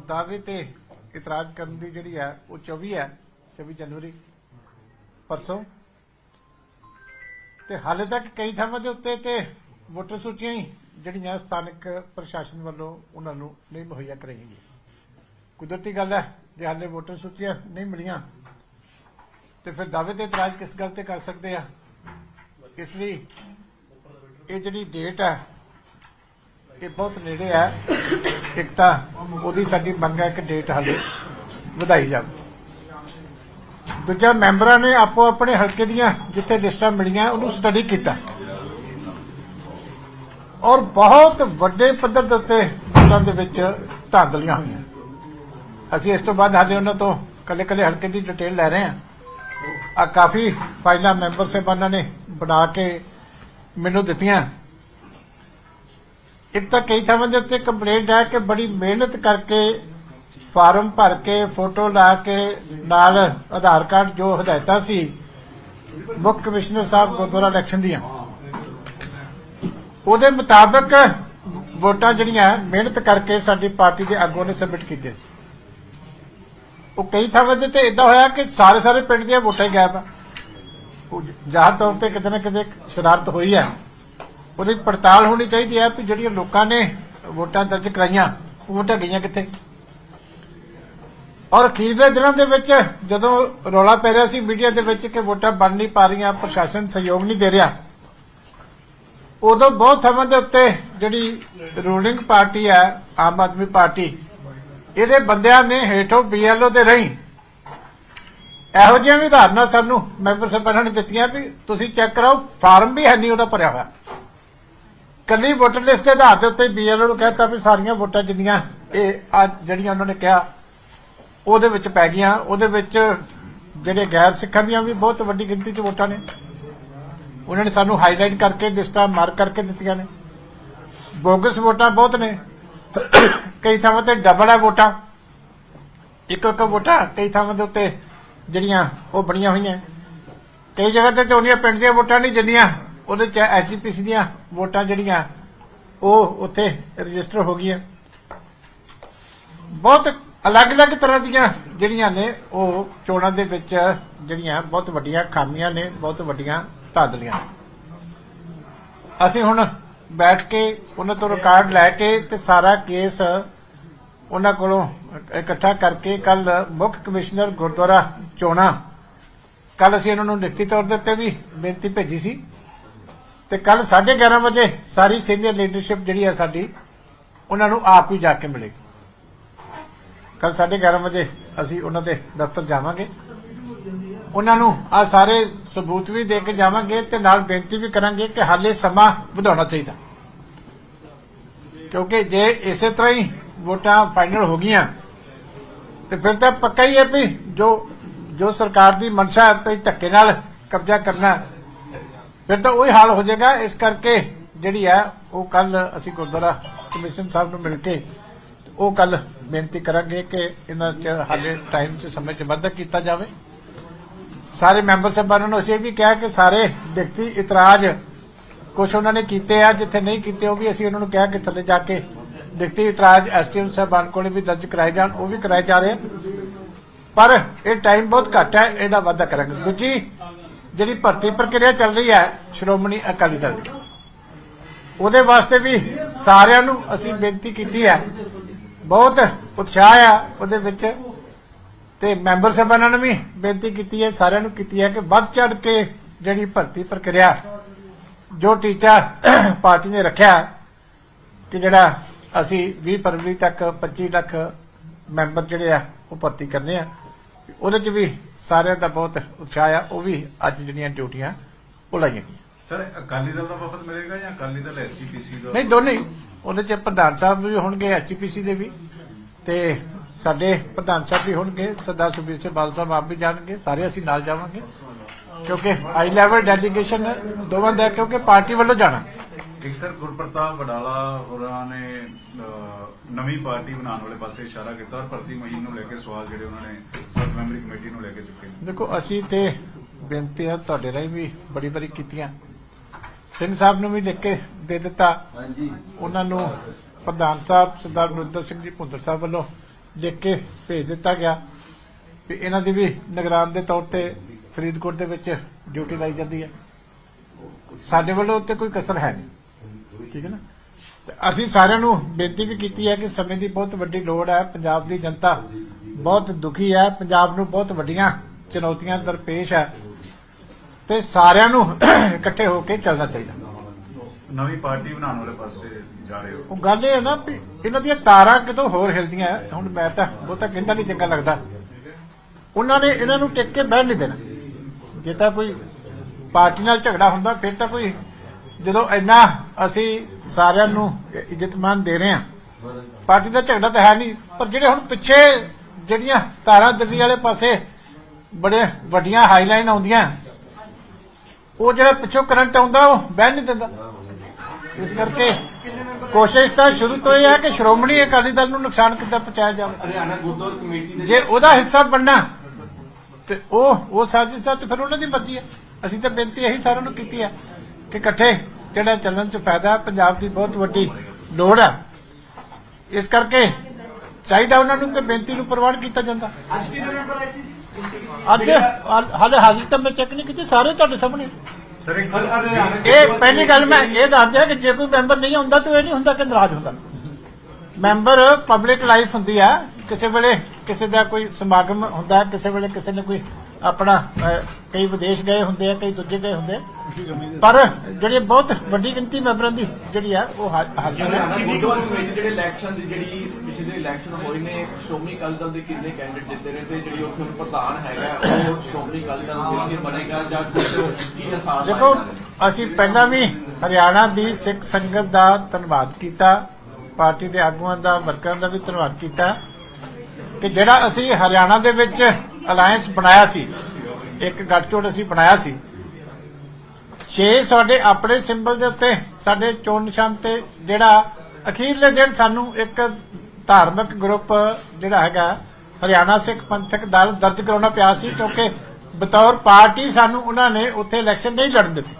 ਦਾਅਵੇ ਤੇ ਇਤਰਾਜ਼ ਕਰਨ ਦੀ ਜਿਹੜੀ ਹੈ, ਉਹ 24 ਹੈ 24 ਜਨਵਰੀ, ਪਰਸੋਂ। ਤੇ ਹਾਲੇ ਤੱਕ ਕਈ ਥਾਵਾਂ ਦੇ ਉੱਤੇ ਤੇ ਵੋਟਰ ਸੂਚੀਆਂ ਹੀ ਜਿਹੜੀਆਂ ਸਥਾਨਕ ਪ੍ਰਸ਼ਾਸਨ ਵੱਲੋਂ ਉਹਨਾਂ ਨੂੰ ਨਹੀਂ ਮੁਹੱਈਆ ਕਰਾਈਆਂ ਗਈਆਂ। ਕੁਦਰਤੀ ਗੱਲ ਹੈ, ਜੇ ਹਾਲੇ ਵੋਟਰ ਸੂਚੀਆਂ ਨਹੀਂ ਮਿਲੀਆਂ, ਤੇ ਫਿਰ ਦਾਅਵੇ ਤੇ ਇਤਰਾਜ਼ ਕਿਸ ਗੱਲ ਤੇ ਕਰ ਸਕਦੇ ਆ? ਇਸ ਲਈ ਇਹ ਜਿਹੜੀ ਡੇਟ ਹੈ ਇਹ ਬਹੁਤ ਨੇੜੇ ਹੈ ਇੱਕ ਤਾਂ ਉਹਦੀ ਸਾਡੀ ਮੰਗ ਹੈ ਕਿ ਡੇਟ ਹਾਲੇ ਵਧਾਈ ਜਾਵੇ। ਦੂਜਾ, ਮੈਂਬਰਾਂ ਨੇ ਆਪੋ ਆਪਣੇ ਹਲਕੇ ਦੀਆਂ ਜਿੱਥੇ ਲਿਸਟਾਂ ਮਿਲੀਆਂ, ਉਹਨੂੰ ਸਟੱਡੀ ਕੀਤਾ। ਔਰ ਬਹੁਤ ਵੱਡੇ ਪੱਧਰ ਦੇ ਉੱਤੇ ਉਹਨਾਂ ਦੇ ਵਿੱਚ ਧਾਂਦਲੀਆਂ ਹੋਈਆਂ। ਅਸੀਂ ਇਸ ਤੋਂ ਬਾਅਦ ਹਾਲੇ ਉਹਨਾਂ ਤੋਂ ਕੱਲੇ ਕੱਲੇ ਹਲਕੇ ਦੀ ਡਿਟੇਲ ਲੈ ਰਹੇ ਹਾਂ। ਆ ਕਾਫੀ ਫਾਈਲਾਂ ਮੈਂਬਰ ਸਾਹਿਬਾਨਾਂ ਨੇ ਬਣਾ ਕੇ ਮੈਨੂੰ ਦਿੱਤੀਆਂ। ਇੱਕ ਤਾਂ ਕਈ ਥਾਵਾਂ ਦੇ ਉੱਤੇ ਕੰਪਲੇਂਟ ਹੈ ਕਿ ਬੜੀ ਮਿਹਨਤ ਕਰਕੇ ਫਾਰਮ ਭਰ ਕੇ ਫੋਟੋ ਲਾ ਕੇ, ਨਾਲ ਆਧਾਰ ਕਾਰਡ ਜੋ ਹਦਾਇਤਾਂ ਸੀ, ਮੁੱਖ ਕਮਿਸ਼ਨਰ ਸਾਹਿਬ ਗੁਰਦੁਆਰਾ ਇਲੈਕਸ਼ਨ ਦੀਆਂ। ਉਹਦੇ ਮੁਤਾਬਕ ਵੋਟਾਂ ਜਿਹੜੀਆਂ ਮਿਹਨਤ ਕਰਕੇ ਸਾਡੀ ਪਾਰਟੀ ਦੇ ਆਗੂਆਂ ਨੇ ਸਬਮਿਟ ਕੀਤੇ ਸੀ। ਉਹ ਕਈ ਥਾਵਾਂ ਦੇ ਤੇ ਇਦਾਂ ਹੋਇਆ ਕਿ ਸਾਰੇ ਸਾਰੇ ਪਿੰਡ ਦੀਆਂ ਵੋਟਾਂ ਹੀ ਗਾਇਬ ਆ। ਜ਼ਾਹਰ ਤੌਰ ਤੇ ਕਿਤੇ ਨਾ ਕਿਤੇ ਸ਼ਰਾਰਤ ਹੋਈ ਹੈ। ਉਹਦੀ ਪੜਤਾਲ ਹੋਣੀ ਚਾਹੀਦੀ ਹੈ ਕਿ ਜਿਹੜੀਆਂ ਲੋਕਾਂ ਨੇ ਵੋਟਾਂ ਦਰਜ ਕਰਾਈਆਂ, ਉਹ ਵੋਟਾਂ ਗਈਆਂ ਕਿੱਥੇ? ਔਰ ਅਖੀਰਲੇ ਦਿਨਾਂ ਦੇ ਵਿੱਚ ਜਦੋਂ ਰੌਲਾ ਪੈ ਰਿਹਾ ਸੀ ਮੀਡੀਆ ਦੇ ਵਿੱਚ ਕਿ ਵੋਟਾਂ ਬਣ ਨਹੀਂ ਪਾ ਰਹੀਆਂ, ਪ੍ਰਸ਼ਾਸਨ ਸਹਿਯੋਗ ਨਹੀਂ ਦੇ ਰਿਹਾ, ਉਦੋਂ ਬਹੁਤ ਥਾਵਾਂ ਦੇ ਉੱਤੇ ਜਿਹੜੀ ਰੂਲਿੰਗ ਪਾਰਟੀ ਹੈ, ਆਮ ਆਦਮੀ ਪਾਰਟੀ, ਇਹਦੇ ਬੰਦਿਆਂ ਨੇ ਹੇਠੋਂ ਬੀਐਲਓ ਦੇ ਰਹੀ ਇਹੋ ਜਿਹੀਆਂ ਵੀ ਉਦਾਹਰਨਾਂ ਸਾਨੂੰ ਮੈਂਬਰ ਸਾਹਿਬਾਨਾਂ ਨੇ ਦਿੱਤੀਆਂ ਵੀ ਤੁਸੀਂ ਚੈੱਕ ਕਰਾਓ, ਫਾਰਮ ਵੀ ਹੈ ਨਹੀਂ ਉਹਦਾ ਭਰਿਆ ਹੋਇਆ। ਕੱਲੀ ਵੋਟਰ ਲਿਸਟ ਦੇ ਆਧਾਰ ਦੇ ਉੱਤੇ ਬੀਐਲਓ ਨੂੰ ਕਹਿਤਾ ਵੀ ਸਾਰੀਆਂ ਵੋਟਾਂ ਜਿੰਨੀਆਂ ਇਹ ਅੱਜ ਜਿਹੜੀਆਂ ਉਹਨਾਂ ਨੇ ਕਿਹਾ, ਉਹਦੇ ਵਿੱਚ ਪੈ ਗਈਆਂ। ਉਹਦੇ ਵਿੱਚ ਜਿਹੜੇ ਗੈਰ ਸਿੱਖਾਂ ਦੀਆਂ ਵੀ ਬਹੁਤ ਵੱਡੀ ਗਿਣਤੀ 'ਚ ਵੋਟਾਂ ਨੇ। ਉਹਨਾਂ ਨੇ ਸਾਨੂੰ ਹਾਈਲਾਈਟ ਕਰਕੇ, ਲਿਸਟਾਂ ਮਾਰਕ ਕਰਕੇ ਦਿੱਤੀਆਂ ਨੇ। ਬੋਗਸ ਵੋਟਾਂ ਬਹੁਤ ਨੇ। ਕਈ ਥਾਵਾਂ ਤੇ ਡਬਲ ਹੈ ਵੋਟਾਂ। ਇੱਕ ਇੱਕ ਵੋਟਾਂ ਕਈ ਥਾਵਾਂ ਦੇ ਉੱਤੇ ਜਿਹੜੀਆਂ ਉਹ ਬਣੀਆਂ ਹੋਈਆਂ। ਕਈ ਜਗ੍ਹਾ ਤੇ ਤੇ ਉਹਨੀਆਂ ਪਿੰਡ ਦੀਆਂ ਵੋਟਾਂ ਨਹੀਂ, ਜਿੰਨੀਆਂ ਉਹਦੇ ਚ ਐਸਜੀਪੀਸੀ ਦੀਆਂ ਵੋਟਾਂ ਜਿਹੜੀਆਂ, ਉਹ ਉੱਥੇ ਰਜਿਸਟਰ ਹੋ ਗਈਆਂ। ਬਹੁਤ ਅਲੱਗ-ਅਲੱਗ ਤਰ੍ਹਾਂ ਦੀਆਂ ਜਿਹੜੀਆਂ ਨੇ, ਉਹ ਚੋਣਾਂ ਦੇ ਵਿੱਚ ਜਿਹੜੀਆਂ ਬਹੁਤ ਵੱਡੀਆਂ ਖਾਮੀਆਂ ਨੇ, ਬਹੁਤ ਵੱਡੀਆਂ ਧਾਂਦਲੀਆਂ ਅਸੀਂ ਹੁਣ ਬੈਠ ਕੇ ਉਹਨਾਂ ਤੋਂ ਰਿਕਾਰਡ ਲੈ ਕੇ ਤੇ ਸਾਰਾ ਕੇਸ ਉਹਨਾਂ ਕੋਲੋਂ ਇਕੱਠਾ ਕਰਕੇ ਕੱਲ ਮੁੱਖ ਕਮਿਸ਼ਨਰ ਗੁਰਦੁਆਰਾ ਚੋਣਾ ਕੱਲ ਅਸੀਂ ਇਹਨਾਂ ਨੂੰ ਲਿਖਤੀ ਤੌਰ ਦੇ ਉੱਤੇ ਵੀ ਬੇਨਤੀ ਭੇਜੀ ਸੀ। ਤੇ ਕੱਲ 11:30 ਵਜੇ ਸਾਰੀ ਸੀਨੀਅਰ ਲੀਡਰਸ਼ਿਪ ਜਿਹੜੀ ਹੈ ਸਾਡੀ, ਉਹਨਾਂ ਨੂੰ ਆਪ ਹੀ ਜਾ ਕੇ ਮਿਲੇਗੀ। ਕੱਲ 11:30 ਵਜੇ ਅਸੀਂ ਉਹਨਾਂ ਦੇ ਦਫ਼ਤਰ ਜਾਵਾਂਗੇ। ਉਹਨਾਂ ਨੂੰ ਆ ਸਾਰੇ ਸਬੂਤ ਵੀ ਦੇ ਕੇ ਜਾਵਾਂਗੇ ਤੇ ਨਾਲ ਬੇਨਤੀ ਵੀ ਕਰਾਂਗੇ ਕਿ ਹਾਲੇ ਸਮਾਂ ਵਧਾਉਣਾ ਚਾਹੀਦਾ। ਕਿਉਂਕਿ ਜੇ ਇਸੇ ਤਰ੍ਹਾਂ ਹੀ ਵੋਟਾਂ ਫਾਈਨਲ ਹੋ ਗਈਆਂ, ਤੇ ਫਿਰ ਤਾਂ ਪੱਕਾ ਹੀ ਹੈ ਵੀ ਜੋ ਜੋ ਸਰਕਾਰ ਦੀ ਮਨਸ਼ਾ ਹੈ ਵੀ ਧੱਕੇ ਨਾਲ ਕਬਜ਼ਾ ਕਰਨਾ ਫਿਰ ਤਾਂ ਉਹੀ ਹਾਲ ਹੋ ਜਾਏਗਾ। ਇਸ ਕਰਕੇ ਜਿਹੜੀ ਹੈ ਉਹ ਕੱਲ ਅਸੀਂ ਗੁਰਦੁਆਰਾ ਕਮਿਸ਼ਨ ਸਾਹਿਬ ਨੂੰ ਮਿਲ ਕੇ ਉਹ ਕੱਲ ਬੇਨਤੀ ਕਰਾਂਗੇ ਕਿ ਇਹਨਾਂ ਚ ਹਾਲੇ ਟਾਈਮ 'ਚ ਸਮੇਂ 'ਚ ਵਾਧਾ ਕੀਤਾ ਜਾਵੇ। ਸਾਰੇ ਮੈਂਬਰ ਸਾਹਿਬਾਨਾਂ ਨੂੰ ਅਸੀਂ ਇਹ ਵੀ ਕਿਹਾ ਕਿ ਸਾਰੇ ਵਿਅਕਤੀ ਇਤਰਾਜ਼ ਕੁਝ ਉਹਨਾਂ ਨੇ ਕੀਤੇ ਆ, ਜਿੱਥੇ ਨਹੀਂ ਕੀਤੇ ਉਹ ਵੀ ਅਸੀਂ ਉਹਨਾਂ ਨੂੰ ਕਿਹਾ ਕਿ ਥੱਲੇ ਜਾ ਕੇ ਵਿਅਕਤੀ ਇਤਰਾਜ਼ ਐਸਟੀਐਮ ਸਾਹਿਬਾਨ ਕੋਲੇ ਵੀ ਦਰਜ ਕਰਾਏ ਜਾਣ, ਉਹ ਵੀ ਕਰਾਏ ਜਾ ਰਹੇ ਪਰ ਇਹ ਟਾਈਮ ਬਹੁਤ ਘੱਟ ਹੈ, ਇਹਦਾ ਵਾਧਾ ਕਰਾਂਗੇ। ਦੂਜੀ ਜਿਹੜੀ ਭਰਤੀ ਪ੍ਰਕਿਰਿਆ ਚੱਲ ਰਹੀ ਹੈ, ਸ਼੍ਰੋਮਣੀ ਅਕਾਲੀ ਦਲ ਦੀ। ਉਹਦੇ ਵਾਸਤੇ ਵੀ ਸਾਰਿਆਂ ਨੂੰ ਅਸੀਂ ਬੇਨਤੀ ਕੀਤੀ ਹੈ। ਬਹੁਤ ਉਤਸ਼ਾਹ ਆ ਉਹਦੇ ਵਿੱਚ ਤੇ ਮੈਂਬਰ ਸਾਹਿਬਾਨਾਂ ਨੇ ਵੀ ਬੇਨਤੀ ਕੀਤੀ ਹੈ, ਸਾਰਿਆਂ ਨੂੰ ਕੀਤੀ ਹੈ ਕਿ ਵੱਧ ਚੜ ਕੇ ਜਿਹੜੀ ਭਰਤੀ ਪ੍ਰਕਿਰਿਆ, ਜੋ ਟੀਚਾ ਪਾਰਟੀ ਨੇ ਰੱਖਿਆ, ਕਿ ਜਿਹੜਾ ਅਸੀਂ 20 ਫਰਵਰੀ ਤੱਕ 25 ਲੱਖ ਮੈਂਬਰ ਜਿਹੜੇ ਆ, ਉਹ ਭਰਤੀ ਕਰਨੇ ਆ। ਉਹਦੇ 'ਚ ਵੀ ਸਾਰਿਆਂ ਦਾ ਬਹੁਤ ਉਤਸ਼ਾਹ ਆ ਉਹ ਵੀ ਅੱਜ ਜਿਹੜੀਆਂ ਡਿਊਟੀਆਂ ਉਹ ਲਾਈਆਂ ਗਈਆਂ। ਸਰ ਅਕਾਲੀ ਦਲ ਦਾ ਵਫਦ ਮਿਲੇਗਾ ਜਾਂ ਅਕਾਲੀ ਦਲ ਐਸਜੀਪੀਸੀ ਦਾ? ਨਹੀਂ ਦੋਨੇ ਹੀ। ਉਹਦੇ 'ਚ ਪ੍ਰਧਾਨ ਸਾਹਿਬ ਵੀ ਹੋਣਗੇ ਐਸਜੀਪੀਸੀ ਦੇ ਵੀ। ਤੇ ਸਾਡੇ ਪ੍ਰਧਾਨ ਸਾਹਿਬ ਵੀ ਹੋਣਗੇ ਸਰਦਾਰ ਸੁਖਬੀਰ ਸਿੰਘ ਬਾਦਲ ਸਾਹਿਬ ਆਪ ਵੀ ਜਾਣਗੇ ਸਾਰੇ ਅਸੀਂ ਨਾਲ ਜਾਵਾਂਗੇ। ਕਿਉਂਕਿ ਹਾਈ ਲੈਵਲ ਡੈਲੀਗੇਸ਼ਨ ਦੋਵਾਂ ਦਾ ਹੈ, ਕਿਉਂਕਿ ਪਾਰਟੀ ਵੱਲੋਂ ਜਾਣਾ। ਇੱਕ ਸਰ ਗੁਰਪ੍ਰਤਾਪ ਵਡਾਲਾ ਹੋਰਾਂ ਨੇ ਨਵੀਂ ਪਾਰਟੀ ਬਣਾਉਣ ਵਾਲੇ ਪਾਸੇ ਇਸ਼ਾਰਾ ਕੀਤਾ ਔਰ ਭਰਤੀ ਮੁਹਿੰਮ ਨੂੰ ਲੈ ਕੇ ਸਵਾਲ ਜਿਹੜੇ ਉਹਨਾਂ ਨੇ ਸਬ ਮੈਂਬਰੀ ਕਮੇਟੀ ਨੂੰ ਲੈ ਕੇ ਚੁੱਕੇ ਨੇ। ਦੇਖੋ ਅਸੀਂ ਤੇ ਬੇਨਤੀਆਂ ਤੁਹਾਡੇ ਰਾਹੀਂ ਵੀ ਬੜੀ ਬੜੀ ਕੀਤੀਆਂ। ਸਿੰਘ ਸਾਹਿਬ ਨੂੰ ਵੀ ਲਿਖ ਕੇ ਦੇ ਦਿੱਤਾ। ਹਾਂਜੀ। ਉਹਨਾਂ ਨੂੰ ਪ੍ਰਧਾਨ ਸਾਹਿਬ ਸਰਦਾਰ ਨਰਿੰਦਰ ਸਿੰਘ ਜੀ ਭੁੰਦਰ ਸਾਹਿਬ ਵੱਲੋਂ ਲਿਖ ਕੇ ਭੇਜ ਦਿੱਤਾ ਗਿਆ ਵੀ ਇਹਨਾਂ ਦੀ ਵੀ ਨਿਗਰਾਨ ਦੇ ਤੌਰ ਤੇ ਫਰੀਦਕੋਟ ਦੇ ਵਿੱਚ ਡਿਊਟੀ ਲਾਈ ਜਾਂਦੀ ਹੈ। ਸਾਡੇ ਵੱਲੋਂ ਉੱਤੇ ਕੋਈ ਕਸਰ ਹੈ ਨਹੀਂ। ਠੀਕ ਹੈ ਨਾ? ਤੇ ਅਸੀਂ ਸਾਰਿਆਂ ਨੂੰ ਬੇਨਤੀ ਵੀ ਕੀਤੀ ਹੈ ਕਿ ਸਮੇਂ ਦੀ ਬਹੁਤ ਵੱਡੀ ਲੋੜ ਹੈ ਪੰਜਾਬ ਦੀ ਜਨਤਾ ਬਹੁਤ ਦੁਖੀ ਹੈ ਪੰਜਾਬ ਨੂੰ ਬਹੁਤ ਵੱਡੀਆਂ ਚੁਣੌਤੀਆਂ ਦਰਪੇਸ਼ ਹੈ। ਤੇ ਸਾਰਿਆਂ ਨੂੰ ਇਕੱਠੇ ਹੋ ਕੇ ਚੱਲਣਾ ਚਾਹੀਦਾ। ਨਵੀਂ ਪਾਰਟੀ ਬਣਾਉਣ ਵਾਲੇ ਪਾਸੇ ਜਾ ਰਹੇ ਹੋ। ਉਹ ਗੱਲ ਇਹ ਹੈ ਨਾ ਵੀ ਇਹਨਾਂ ਦੀਆਂ ਤਾਰਾਂ ਕਿਤੋਂ ਹੋਰ ਹਿਲਦੀਆਂ। ਹੁਣ ਮੈਂ ਤਾਂ ਬਹੁਤਾ ਕਹਿੰਦਾ ਨਹੀਂ ਚੰਗਾ ਲੱਗਦਾ। ਉਹਨਾਂ ਨੇ ਇਹਨਾਂ ਨੂੰ ਟਿਕ ਕੇ ਬਹਿਣ ਨਹੀਂ ਦੇਣਾ। ਜੇ ਤਾਂ ਕੋਈ ਪਾਰਟੀ ਨਾਲ ਝਗੜਾ ਹੁੰਦਾ ਫਿਰ ਤਾਂ ਕੋਈ ਜਦੋਂ ਇੰਨਾ ਅਸੀਂ ਸਾਰਿਆਂ ਨੂੰ ਇੱਜ਼ਤਮਾਨ ਦੇ ਰਹੇ ਹਾਂ ਪਾਰਟੀ ਦਾ ਝਗੜਾ ਤਾਂ ਹੈ ਨਹੀਂ ਪਰ ਜਿਹੜੇ ਹੁਣ ਪਿੱਛੇ ਜਿਹੜੀਆਂ ਤਾਰਾਂ ਦਿੱਲੀ ਵਾਲੇ ਪਾਸੇ ਬੜੇ ਵੱਡੀਆਂ ਹਾਈਲਾਈਨ ਆਉਂਦੀਆਂ ਉਹ ਜਿਹੜਾ ਪਿੱਛੋਂ ਕਰੰਟ ਆਉਂਦਾ ਉਹ ਬਹਿਣ ਨਹੀਂ ਦਿੰਦਾ। ਇਸ ਕਰਕੇ ਕੋਸ਼ਿਸ਼ ਤਾਂ ਸ਼ੁਰੂ ਤੋਂ ਇਹ ਹੈ ਕਿ ਸ਼੍ਰੋਮਣੀ ਅਕਾਲੀ ਦਲ ਨੂੰ ਨੁਕਸਾਨ ਕਿੱਦਾਂ ਪਹੁੰਚਾਇਆ ਜਾਵੇ। ਹਰਿਆਣਾ ਗੁਰਦੁਆਰਾ ਕਮੇਟੀ ਦੇ ਜੇ ਉਹਦਾ ਹਿੱਸਾ ਬਣਨਾ ਤੇ ਉਹ ਉਹ ਸਾਜ਼ਿਸ਼ ਦਾ ਤੇ ਫਿਰ ਉਹਨਾਂ ਦੀ ਮਰਜ਼ੀ ਹੈ। ਅਸੀਂ ਤਾਂ ਬੇਨਤੀ ਇਹੀ ਸਾਰਿਆਂ ਨੂੰ ਕੀਤੀ ਹੈ ਕਿ ਇਕੱਠੇ ਜਿਹੜਾ ਚੱਲਣ ਚ ਫਾਇਦਾ ਪੰਜਾਬ ਦੀ ਬਹੁਤ ਵੱਡੀ ਲੋੜ ਹੈ। ਇਸ ਕਰਕੇ ਚਾਹੀਦਾ ਉਹਨਾਂ ਨੂੰ ਕਿ ਬੇਨਤੀ ਨੂੰ ਪ੍ਰਵਾਨ ਕੀਤਾ ਜਾਂਦਾ। ਅੱਜ ਕਿੰਨੇ ਮੈਂਬਰ ਆਏ ਸੀ ਜੀ ਅੱਜ ਹਾਲ- ਹਾਜ਼ਰ ਤਾਂ ਮੈਂ ਚੈੱਕ ਨਹੀਂ ਕੀਤੀ ਸਾਰੇ ਤੁਹਾਡੇ ਸਾਹਮਣੇ। ਇਹ ਪਹਿਲੀ ਗੱਲ ਮੈਂ ਇਹ ਦੱਸ ਦਿਆਂ ਕਿ ਜੇ ਕੋਈ ਮੈਂਬਰ ਨਹੀਂ ਹੁੰਦਾ ਤਾਂ ਇਹ ਨਹੀਂ ਹੁੰਦਾ ਕਿ ਨਾਰਾਜ਼ ਹੁੰਦਾ। ਮੈਂਬਰ ਪਬਲਿਕ ਲਾਈਫ ਹੁੰਦੀ ਆ ਕਿਸੇ ਵੇਲੇ ਕਿਸੇ ਦਾ ਕੋਈ ਸਮਾਗਮ ਹੁੰਦਾ ਕਿਸੇ ਵੇਲੇ ਕਿਸੇ ਨੇ ਕੋਈ ਆਪਣਾ ਕਈ ਵਿਦੇਸ਼ ਗਏ ਹੁੰਦੇ ਆ ਕਈ ਦੂਜੇ ਗਏ ਹੁੰਦੇ ਆ। ਪਰ ਜਿਹੜੀ ਬਹੁਤ ਵੱਡੀ ਗਿਣਤੀ ਮੈਂਬਰਾਂ ਦੀ ਜਿਹੜੀ ਆ ਉਹ ਹਾ- ਹਾਜ਼ਰ ਹੈ। ਜਿਹੜੇ ਇਲੈਕਸ਼ਨ ਦੀ ਜਿਹੜੀ ਪਿਛਲੇ ਇਲੈਕਸ਼ਨ ਹੋਏ ਨੇ ਸ਼੍ਰੋਮਣੀ ਅਕਾਲੀ ਦਲ ਦੇ ਕਿੰਨੇ ਕੈਂਡੀਡੇਟ ਜਿੱਤੇ ਨੇ ਤੇ ਜਿਹੜੀ ਉੱਥੇ ਪ੍ਰਧਾਨ ਹੈਗਾ ਉਹ ਸ਼੍ਰੋਮਣੀ ਅਕਾਲੀ ਦਲ ਮਿਲ ਕੇ ਬਣੇਗਾ ਜਾਂ ਕੁਝ ਕੀ ਅਸਾਰ ਦੇਖੋ ਅਸੀਂ ਪਹਿਲਾਂ ਵੀ ਹਰਿਆਣਾ ਦੀ ਸਿੱਖ ਸੰਗਤ ਦਾ ਧੰਨਵਾਦ ਕੀਤਾ ਪਾਰਟੀ ਦੇ ਆਗੂਆਂ ਦਾ ਵਰਕਰਾਂ ਦਾ ਵੀ ਧੰਨਵਾਦ ਕੀਤਾ ਕਿ ਜਿਹੜਾ ਅਸੀਂ ਹਰਿਆਣਾ ਦੇ ਵਿੱਚ ਅਲਾਈਅੰਸ ਬਣਾਇਆ ਸੀ। ਇੱਕ ਗੱਠਜੋੜ ਅਸੀਂ ਬਣਾਇਆ ਸੀ। 6 ਸਾਡੇ ਆਪਣੇ ਸਿੰਬਲ ਦੇ ਉੱਤੇ, ਸਾਡੇ ਚੋਣ ਨਿਸ਼ਾਨ ਤੇ ਜਿਹੜਾ ਅਖੀਰਲੇ ਦਿਨ ਸਾਨੂੰ ਇੱਕ ਧਾਰਮਿਕ ਗਰੁੱਪ ਜਿਹੜਾ ਹੈਗਾ, ਹਰਿਆਣਾ ਸਿੱਖ ਪੰਥਕ ਦਲ ਦਰਜ ਕਰਾਉਣਾ ਪਿਆ ਸੀ ਕਿਉਂਕਿ ਬਤੌਰ ਪਾਰਟੀ ਸਾਨੂੰ ਉਹਨਾਂ ਨੇ ਉੱਥੇ ਇਲੈਕਸ਼ਨ ਨਹੀਂ ਲੜਨ ਦਿੱਤੀ।